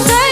বানাইছে আমারে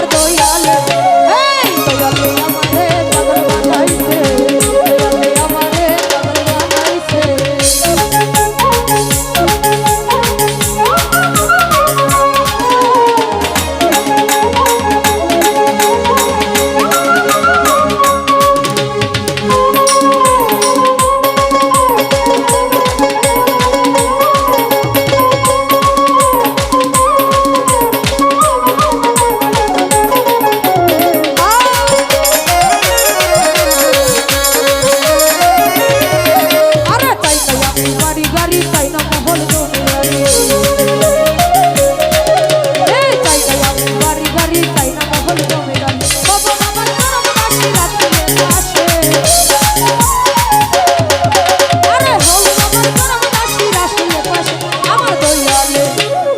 তোমার দয়াল দয়ালে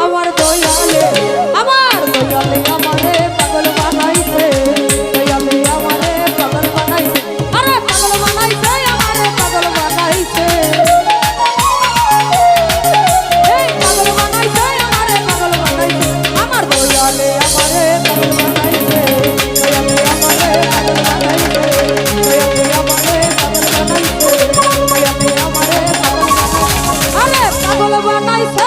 আমার দয়ালে আমার দয়ালে আমারে পাগল বানাইছে দয়ালে আমারে পাগল বানাইছে আরে পাগল বানাইছে আমারে পাগল বানাইছে এই পাগল বানাইছে আমারে পাগল বানাইছে আমার দয়ালে আমারে পাগল বানাইছে দয়ালে আমারে পাগল বানাইছে দয়ালে আমারে পাগল বানাইছে দয়ালে আমারে পাগল বানাইছে আরে পাগল বানাইছে